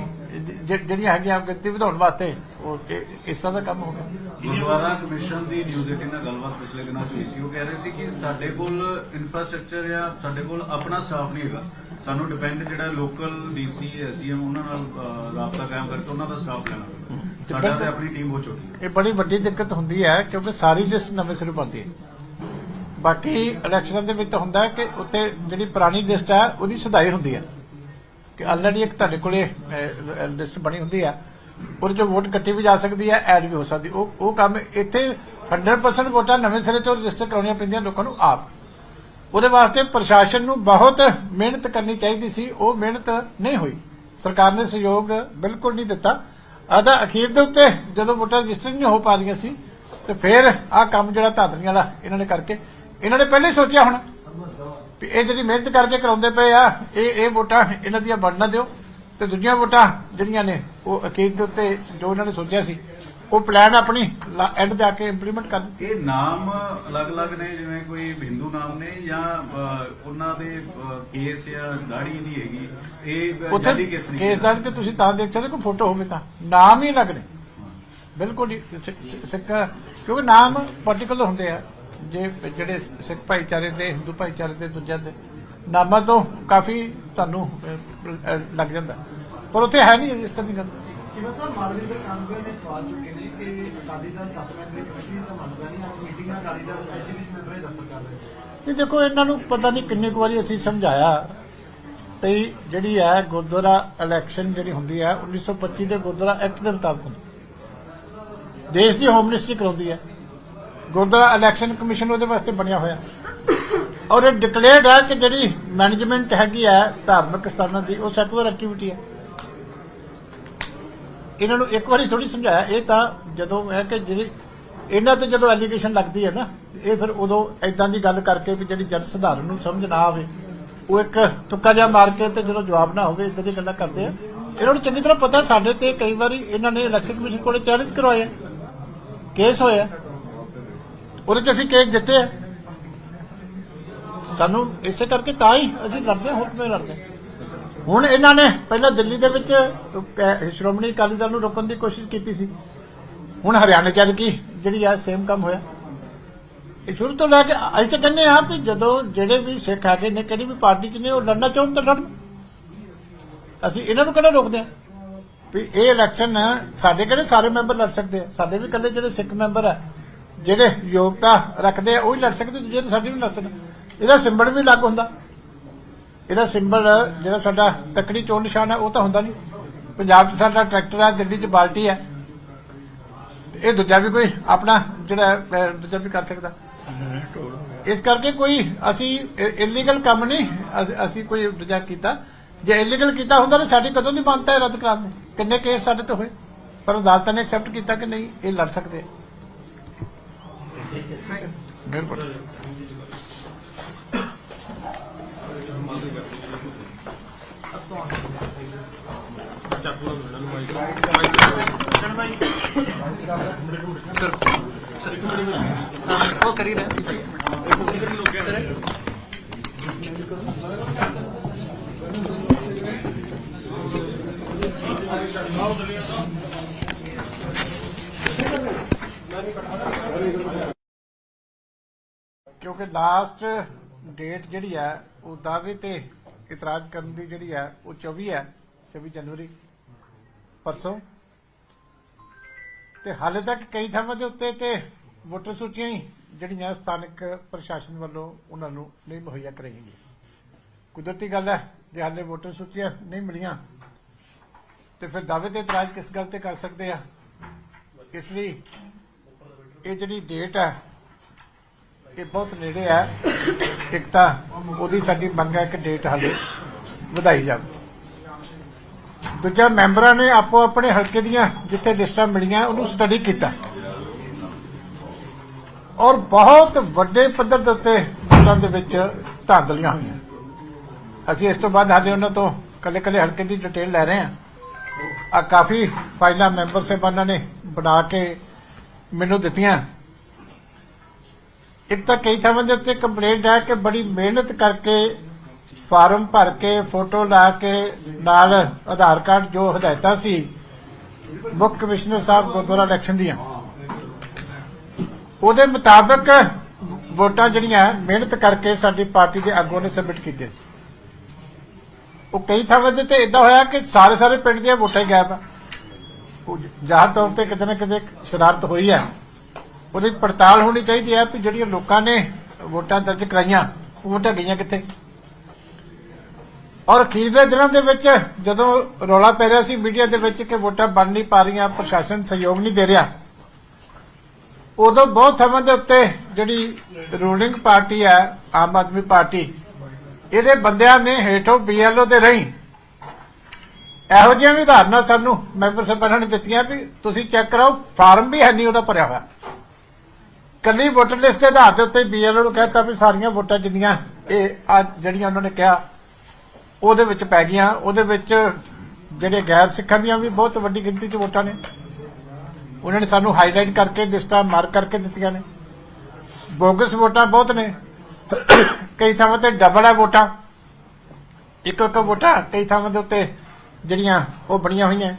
ਜਿਹੜੀਆਂ ਹੈਗੀਆਂ ਗਿਣਤੀ ਵਧਾਉਣ ਵਾਸਤੇ ਉਹ ਇਸ ਤਰ੍ਹਾਂ ਦਾ ਕੰਮ ਹੋ ਗਿਆ। ਗੁਰਦੁਆਰਾ ਕਮਿਸ਼ਨ ਦੀ ਨਿਊਜ਼ 18 ਨਾਲ ਗੱਲਬਾਤ ਪਿਛਲੇ ਦਿਨਾਂ ਚ ਹੋਈ ਸੀ। ਉਹ ਕਹਿ ਰਹੇ ਸੀ ਕਿ ਸਾਡੇ ਕੋਲ ਇਨਫਰਾਸਟ੍ਰਕਚਰ ਜਾਂ ਸਾਡੇ ਕੋਲ ਆਪਣਾ ਸਟਾਫ ਨਹੀਂ ਹੈਗਾ। ਸਾਨੂੰ ਡਿਪੈਂਡ ਜਿਹੜਾ ਲੋਕਲ ਡੀਸੀ ਐਸਡੀਐਮ ਉਹਨਾਂ ਨਾਲ ਰਾਬਤਾ ਕਾਇਮ ਕਰਕੇ ਉਹਨਾਂ ਦਾ ਸਟਾਫ ਲੈਣਾ ਪੈਂਦਾ। ਸਾਡਾ ਤੇ ਆਪਣੀ ਟੀਮ ਬਹੁਤ ਛੋਟੀ ਹੈ। ਇਹ ਬੜੀ ਵੱਡੀ ਦਿੱਕਤ ਹੁੰਦੀ ਹੈ ਕਿਉਂਕਿ ਸਾਰੀ ਲਿਸਟ ਨਵੇਂ ਸਿਰੋਂ ਬਣਦੀ ਹੈ। ਬਾਕੀ ਇਲੈਕਸ਼ਨਾਂ ਦੇ ਵਿੱਚ ਹੁੰਦਾ ਹੈ ਕਿ ਉੱਤੇ ਜਿਹੜੀ ਪੁਰਾਣੀ ਲਿਸਟ ਹੈ ਉਹਦੀ ਸੁਧਾਈ ਹੁੰਦੀ ਹੈ। ਕਿ ਆਲਰੇਡੀ ਇੱਕ ਤੁਹਾਡੇ ਕੋਲੇ ਲਿਸਟ ਬਣੀ ਹੁੰਦੀ ਹੈ। ਉਹਦੇ ਚੋਂ ਵੋਟ ਕੱਟੀ ਵੀ ਜਾ ਸਕਦੀ ਹੈ ਐਡ ਵੀ ਹੋ ਸਕਦੀ ਉਹ ਉਹ ਕੰਮ ਇੱਥੇ 100% ਵੋਟਾਂ ਨਵੇਂ ਸਿਰੇ ਤੋਂ ਰਜਿਸਟਰ ਕਰਾਉਣੀਆਂ ਪੈਂਦੀਆਂ ਲੋਕਾਂ ਨੂੰ ਆਪ। ਉਹਦੇ ਵਾਸਤੇ ਪ੍ਰਸ਼ਾਸਨ ਨੂੰ ਬਹੁਤ ਮਿਹਨਤ ਕਰਨੀ ਚਾਹੀਦੀ ਸੀ, ਉਹ ਮਿਹਨਤ ਨਹੀਂ ਹੋਈ। ਸਰਕਾਰ ਨੇ ਸਹਿਯੋਗ ਬਿਲਕੁਲ ਨਹੀਂ ਦਿੱਤਾ। ਆਦਾ ਅਖੀਰ ਦੇ ਉੱਤੇ ਜਦੋਂ ਵੋਟਰ ਰਜਿਸਟਰ ਨਹੀਂ ਹੋ ਪਾ ਰਹੀਆਂ ਸੀ, ਤੇ ਫਿਰ ਆਹ ਕੰਮ ਜਿਹੜਾ ਧਾਦਰੀਆਂ ਵਾਲਾ, ਇਹਨਾਂ ਨੇ ਕਰਕੇ। ਇਹਨਾਂ ਨੇ ਪਹਿਲਾਂ ਹੀ ਸੋਚਿਆ ਹੁਣ ਵੀ ਇਹ ਜਿਹੜੀ ਮਿਹਨਤ ਕਰਕੇ ਕਰਾਉਂਦੇ ਪਏ ਆ, ਇਹ ਇਹ ਵੋਟਾਂ ਇਹਨਾਂ ਦੀਆਂ ਬਣ ਦਿਓ। ਤੇ ਦੂਜੀਆਂ ਵੋਟਾਂ ਜਿਹੜੀਆਂ ਨੇ, ਉਹ ਅਖੀਰ ਦੇ ਉੱਤੇ ਜੋ ਇਹਨਾਂ ਨੇ ਸੋਚਿਆ ਸੀ ਉਹ ਪਲਾਨ ਆਪਣੀ ਐਂਡ ਜਾ ਕੇ ਇੰਪਲੀਮੈਂਟ ਕਰ ਦਿੱਤੀ। ਇਹ ਨਾਮ ਅਲੱਗ-ਅਲੱਗ ਨੇ ਜਿਵੇਂ ਕੋਈ ਹਿੰਦੂ ਨਾਮ ਨੇ ਜਾਂ ਉਹਨਾਂ ਦੇ ਕੇਸ ਜਾਂ ਦਾੜੀ ਨਹੀਂ ਹੈਗੀ। ਇਹ ਜਾਲੀ ਕਿਸ ਕੇਸਦਾਰ ਤੇ ਤੁਸੀਂ ਤਾਂ ਦੇਖ ਸਕਦੇ ਕੋਈ ਫੋਟੋ ਹੋਵੇ ਤਾਂ। ਨਾਮ ਹੀ ਅਲੱਗ ਨੇ। ਬਿਲਕੁਲ ਸਿੱਖ ਕਿਉਂਕਿ ਨਾਮ ਪਾਰਟਿਕੂਲਰ ਹੁੰਦੇ ਆ। ਜੇ ਜਿਹੜੇ ਸਿੱਖ ਭਾਈਚਾਰੇ ਦੇ ਹਿੰਦੂ ਭਾਈਚਾਰੇ ਦੇ ਦੂਜਿਆਂ ਦੇ ਨਾਮਾਂ ਤੋਂ ਕਾਫੀ ਤੁਹਾਨੂੰ ਲੱਗ ਜਾਂਦਾ। ਪਰ ਉੱਥੇ ਹੈ ਨਹੀਂ ਇਸ ਤਰ੍ਹਾਂ ਦੀ ਗੱਲ। ਜਿਵੇਂ ਸਰ ਮਾਲਵਿੰਦਰ ਕਾਂਗਰ ਨੇ ਸਵਾਲ ਚੁੱਕੇ ਨੇ ਕਿ ਅਕਾਲੀ ਦਲ ਸੱਤ ਮੈਂਬਰੀ ਕਮੇਟੀ ਦਾ ਮੰਨਦਾ ਨਹੀਂ ਅੱਜ meeting Akali Dal HPC member ਦਫਤਰ ਕਰ ਰਹੇ ਇਹ ਦੇਖੋ, ਇਹਨਾਂ ਨੂੰ ਪਤਾ ਨਹੀਂ ਕਿੰਨੀ ਕੁ ਵਾਰੀ ਅਸੀਂ ਸਮਝਾਇਆ ਵੀ ਜਿਹੜੀ ਹੈ ਗੁਰਦੁਆਰਾ ਇਲੈਕਸ਼ਨ ਜਿਹੜੀ ਹੁੰਦੀ ਹੈ 1925 ਦੇ ਗੁਰਦੁਆਰਾ ਐਕਟ ਦੇ ਮੁਤਾਬਕ ਹੁੰਦੀ ਦੇਸ਼ ਦੀ ਹੋਮ ਮਿਨਿਸਟਰੀ ਕਰਾਉਂਦੀ ਹੈ। ਗੁਰਦੁਆਰਾ ਇਲੈਕਸ਼ਨ ਕਮਿਸ਼ਨ ਉਹਦੇ ਵਾਸਤੇ ਬਣਿਆ ਹੋਇਆ। ਔਰ ਇਹ ਡਿਕਲੇਅਰਡ ਹੈ ਕਿ ਜਿਹੜੀ ਮੈਨੇਜਮੈਂਟ ਹੈਗੀ ਹੈ, ਧਾਰਮਿਕ ਸਥਾਨਾਂ ਦੀ, ਉਹ ਸੈਕੂਲਰ ਐਕਟੀਵਿਟੀ ਹੈ। ਇਹਨਾਂ ਨੂੰ ਇੱਕ ਵਾਰੀ ਥੋੜੀ ਸਮਝਾਇਆ ਇਹ ਤਾਂ ਜਦੋਂ ਹੈ ਕਿ ਜਿਹੜੀ ਇਹਨਾਂ ਤੇ ਜਦੋਂ ਐਲੀਗੇਸ਼ਨ ਲੱਗਦੀ ਹੈ ਨਾ ਇਹ ਫਿਰ ਉਦੋਂ ਐਦਾਂ ਦੀ ਗੱਲ ਕਰਕੇ ਵੀ ਜਿਹੜੀ ਜਨ ਸਧਾਰਨ ਨੂੰ ਸਮਝ ਨਾ ਆਵੇ ਉਹ ਇੱਕ ਤੁੱਕਾ ਜਿਹਾ ਮਾਰ ਕੇ ਤੇ ਜਦੋਂ ਜਵਾਬ ਨਾ ਹੋਵੇ ਇਦਾਂ ਦੀ ਗੱਲਾਂ ਕਰਦੇ ਆ। ਇਹਨਾਂ ਨੂੰ ਚੰਗੀ ਤਰ੍ਹਾਂ ਪਤਾ ਸਾਡੇ ਤੇ ਕਈ ਵਾਰੀ ਇਹਨਾਂ ਨੇ ਇਲੈਕਸ਼ਨ ਕਮਿਸ਼ਨ ਕੋਲੇ ਚੈਲੰਜ ਕਰਵਾਇਆ ਕੇਸ ਹੋਇਆ। ਉਹਦੇ ਚ ਅਸੀਂ ਕੇਸ ਜਿੱਤੇ ਸਾਨੂੰ ਇਸੇ ਕਰਕੇ ਤਾਂ ਹੀ ਅਸੀਂ ਲੜਦੇ ਹਾਂ, ਹੋਰ ਕਿਵੇਂ ਲੜਦੇ ਹੁਣ ਇਹਨਾਂ ਨੇ ਪਹਿਲਾਂ ਦਿੱਲੀ ਦੇ ਵਿੱਚ ਅਹ, ਸ਼੍ਰੋਮਣੀ ਅਕਾਲੀ ਦਲ ਨੂੰ ਰੋਕਣ ਦੀ ਕੋਸ਼ਿਸ਼ ਕੀਤੀ ਸੀ। ਹੁਣ ਹਰਿਆਣਾ ਚ ਕੀ ਜਿਹੜੀ ਆ ਸੇਮ ਕੰਮ ਹੋਇਆ। ਇਹ ਸ਼ੁਰੂ ਤੋਂ ਲੈ ਕੇ ਅਸੀਂ ਤਾਂ ਕਹਿੰਦੇ ਆ ਵੀ ਜਦੋਂ ਜਿਹੜੇ ਵੀ ਸਿੱਖ ਹੈਗੇ ਨੇ ਕਿਹੜੀ ਵੀ ਪਾਰਟੀ ਚ ਨੇ ਉਹ ਲੜਨਾ ਚਾਹੁਣ ਤਾਂ ਲੜਨ। ਅਸੀਂ ਇਹਨਾਂ ਨੂੰ ਕਿਹੜਾ ਰੋਕਦੇ ਆ ਵੀ ਇਹ ਇਲੈਕਸ਼ਨ ਸਾਡੇ ਕਿਹੜੇ ਸਾਰੇ ਮੈਂਬਰ ਲੜ ਸਕਦੇ ਆ? ਸਾਡੇ ਵੀ ਇਕੱਲੇ ਜਿਹੜੇ ਸਿੱਖ ਮੈਂਬਰ ਆ ਜਿਹੜੇ ਯੋਗਤਾ ਰੱਖਦੇ ਆ ਉਹ ਹੀ ਲੜ ਸਕਦੇ ਦੂਜੇ ਤਾਂ ਸਾਡੇ ਵੀ ਲੜ ਸਕਦੇ ਇਹਦਾ ਸਿੰਬਲ ਵੀ ਅਲੱਗ ਹੁੰਦਾ। ਇਹਦਾ ਸਿੰਬਲ ਜਿਹੜਾ ਸਾਡਾ ਤਕੜੀ ਚੋਣ ਨਿਸ਼ਾਨ ਹੈ ਉਹ ਤਾਂ ਹੁੰਦਾ ਨਹੀਂ। ਪੰਜਾਬ 'ਚ ਸਾਡਾ ਟਰੈਕਟਰ ਹੈ ਦਿੱਲੀ 'ਚ ਬਾਲਟੀ ਹੈ। ਇਹ ਦੂਜਾ ਵੀ ਕੋਈ ਆਪਣਾ ਜਿਹੜਾ ਦੂਜਾ ਵੀ ਕਰ ਸਕਦਾ। ਇਸ ਕਰਕੇ ਕੋਈ ਅਸੀਂ ਇਲੀਗਲ ਕੰਮ ਨਹੀਂ ਅਸੀਂ- ਕੋਈ ਦੂਜਾ ਕੀਤਾ। ਜੇ ਇਲੀਗਲ ਕੀਤਾ ਹੁੰਦਾ ਤਾਂ ਸਾਡੀ ਕਦੋਂ ਨਹੀਂ ਬਣਤਾ ਰੱਦ ਕਰਾ ਦੇ? ਕਿੰਨੇ ਕੇਸ ਸਾਡੇ ਤੇ ਹੋਏ? ਪਰ ਅਦਾਲਤ ਨੇ ਐਕਸੈਪਟ ਕੀਤਾ ਕਿ ਨਹੀਂ? ਇਹ ਲੜ ਸਕਦੇ ਕਿਉਂਕਿ ਲਾਸਟ ਡੇਟ ਜਿਹੜੀ ਹੈ ਉਹ ਦਾਅਵੇ ਤੇ ਇਤਰਾਜ਼ ਕਰਨ ਦੀ ਜਿਹੜੀ ਹੈ ਉਹ 24 ਹੈ 24 ਜਨਵਰੀ। ਪਰਸੋਂ। ਤੇ ਹਾਲੇ ਤੱਕ ਕਈ ਥਾਵਾਂ ਦੇ ਉੱਤੇ ਤੇ ਵੋਟਰ ਸੂਚੀਆਂ ਹੀ ਜਿਹੜੀਆਂ ਸਥਾਨਕ ਪ੍ਰਸ਼ਾਸਨ ਵੱਲੋਂ ਉਹਨਾਂ ਨੂੰ ਨਹੀਂ ਮੁਹੱਈਆ ਕਰਾਈਆਂ ਗਈਆਂ। ਕੁਦਰਤੀ ਗੱਲ ਹੈ, ਜੇ ਹਾਲੇ ਵੋਟਰ ਸੂਚੀਆਂ ਨਹੀਂ ਮਿਲੀਆਂ, ਤੇ ਫਿਰ ਦਾਅਵੇ ਤੇ ਇਤਰਾਜ਼ ਕਿਸ ਗੱਲ ਤੇ ਕਰ ਸਕਦੇ ਆ? ਇਸ ਲਈ ਇਹ ਜਿਹੜੀ ਡੇਟ ਹੈ, ਇਹ ਬਹੁਤ ਨੇੜੇ ਹੈ। ਇੱਕ ਤਾਂ ਉਹਦੀ ਸਾਡੀ ਮੰਗ ਹੈ ਕਿ ਡੇਟ ਹਾਲੇ ਵਧਾਈ ਜਾਵੇ। ਦੂਜਾ ਮੈਂਬਰਾਂ ਨੇ ਆਪੋ ਆਪਣੇ ਹਲਕੇ ਦੀਆਂ ਜਿੱਥੇ ਲਿਸਟਾਂ ਮਿਲੀਆਂ, ਉਹਨੂੰ ਸਟੱਡੀ ਕੀਤਾ। ਔਰ ਬਹੁਤ ਵੱਡੇ ਪੱਧਰ ਦੇ ਉੱਤੇ ਵੋਟਾਂ ਦੇ ਵਿੱਚ ਧਾਂਦਲੀਆਂ ਹੋਈਆਂ। ਅਸੀਂ ਇਸ ਤੋਂ ਬਾਅਦ ਹਾਲੇ ਉਹਨਾਂ ਤੋਂ ਕੱਲੇ ਕੱਲੇ ਹਲਕੇ ਦੀ ਡਿਟੇਲ ਲੈ ਰਹੇ ਹਾਂ। ਆ ਕਾਫੀ ਫਾਈਲਾਂ ਮੈਂਬਰ ਸਾਹਿਬਾਨਾਂ ਨੇ ਬਣਾ ਕੇ ਮੈਨੂੰ ਦਿੱਤੀਆਂ। ਇੱਕ ਤਾਂ ਕਈ ਥਾਵਾਂ ਦੇ ਉੱਤੇ ਕੰਪਲੇਂਟ ਹੈ ਕਿ ਬੜੀ ਮਿਹਨਤ ਕਰਕੇ ਫਾਰਮ ਭਰ ਕੇ, ਫੋਟੋ ਲਾ ਕੇ, ਨਾਲ ਆਧਾਰ ਕਾਰਡ ਜੋ ਹਦਾਇਤਾਂ ਸੀ, ਮੁੱਖ ਕਮਿਸ਼ਨਰ ਸਾਹਿਬ ਗੁਰਦੁਆਰਾ ਇਲੈਕਸ਼ਨ ਦੀਆਂ। ਉਹਦੇ ਮੁਤਾਬਕ ਵੋਟਾਂ ਜਿਹੜੀਆਂ, ਮਿਹਨਤ ਕਰਕੇ ਸਾਡੀ ਪਾਰਟੀ ਦੇ ਆਗੂਆਂ ਨੇ ਸਬਮਿਟ ਕੀਤੀਆਂ ਸੀ। ਉਹ ਕਈ ਥਾਵਾਂ ਤੇ ਤੇ ਇਦਾਂ ਹੋਇਆ ਕਿ ਸਾਰੇ ਸਾਰੇ ਪਿੰਡ ਦੀਆਂ ਵੋਟਾਂ ਹੀ ਗਾਇਬ ਆ। ਜ਼ਾਹਰ ਤੌਰ ਤੇ ਕਿਤੇ ਨਾ ਕਿਤੇ ਸ਼ਰਾਰਤ ਹੋਈ ਹੈ ਉਹਦੀ ਪੜਤਾਲ ਹੋਣੀ ਚਾਹੀਦੀ ਹੈ ਕਿ ਜਿਹੜੀਆਂ ਲੋਕਾਂ ਨੇ ਵੋਟਾਂ ਦਰਜ ਕਰਾਈਆਂ, ਉਹ ਵੋਟਾਂ ਗਈਆਂ ਕਿੱਥੇ? ਔਰ ਅਖੀਰਲੇ ਦਿਨਾਂ ਦੇ ਵਿੱਚ ਜਦੋਂ ਰੌਲਾ ਪੈ ਰਿਹਾ ਸੀ, ਮੀਡੀਆ ਦੇ ਵਿੱਚ ਕਿ ਵੋਟਾਂ ਬਣ ਨਹੀਂ ਪਾ ਰਹੀਆਂ, ਪ੍ਰਸ਼ਾਸਨ ਸਹਿਯੋਗ ਨਹੀਂ ਦੇ ਰਿਹਾ, ਉਦੋਂ ਬਹੁਤ ਥਾਵਾਂ ਦੇ ਉੱਤੇ ਜਿਹੜੀ ਰੂਲਿੰਗ ਪਾਰਟੀ ਹੈ, ਆਮ ਆਦਮੀ ਪਾਰਟੀ, ਇਹਦੇ ਬੰਦਿਆਂ ਨੇ ਹੇਠੋਂ ਬੀਐਲਓ ਦੇ ਰਹੀ ਇਹੋ ਜਿਹੀਆਂ ਵੀ ਉਦਾਹਰਨਾਂ ਸਾਨੂੰ ਮੈਂਬਰ ਸਰਪੰਚਾਂ ਨੇ ਦਿੱਤੀਆਂ ਵੀ ਤੁਸੀਂ ਚੈੱਕ ਕਰਾਓ, ਫਾਰਮ ਵੀ ਹੈ ਨਹੀਂ ਉਹਦਾ ਭਰਿਆ ਹੋਇਆ। ਕੱਲੀ ਵੋਟਰ ਲਿਸਟ ਦੇ ਆਧਾਰ ਦੇ ਉੱਤੇ ਬੀਐਲਓ ਨੂੰ ਕਹਿਤਾ ਵੀ ਸਾਰੀਆਂ ਵੋਟਾਂ ਜਿੰਨੀਆਂ ਇਹ ਅੱਜ ਜਿਹੜੀਆਂ ਉਹਨਾਂ ਨੇ ਕਿਹਾ ਉਹਦੇ ਵਿੱਚ ਪੈ ਗਈਆਂ। ਉਹਦੇ ਵਿੱਚ ਜਿਹੜੇ ਗੈਰ ਸਿੱਖਾਂ ਦੀਆਂ ਵੀ ਬਹੁਤ ਵੱਡੀ ਗਿਣਤੀ 'ਚ ਵੋਟਾਂ ਨੇ। ਉਹਨਾਂ ਨੇ ਸਾਨੂੰ ਹਾਈਲਾਈਟ ਕਰਕੇ, ਲਿਸਟਾਂ ਮਾਰਕ ਕਰਕੇ ਦਿੱਤੀਆਂ ਨੇ। ਬੋਗਸ ਵੋਟਾਂ ਬਹੁਤ ਨੇ। ਕਈ ਥਾਵਾਂ ਤੇ ਡਬਲ ਹੈ ਵੋਟਾਂ। ਇੱਕ ਇੱਕ ਵੋਟਾਂ ਕਈ ਥਾਵਾਂ ਦੇ ਉੱਤੇ ਜਿਹੜੀਆਂ ਉਹ ਬਣੀਆਂ ਹੋਈਆਂ।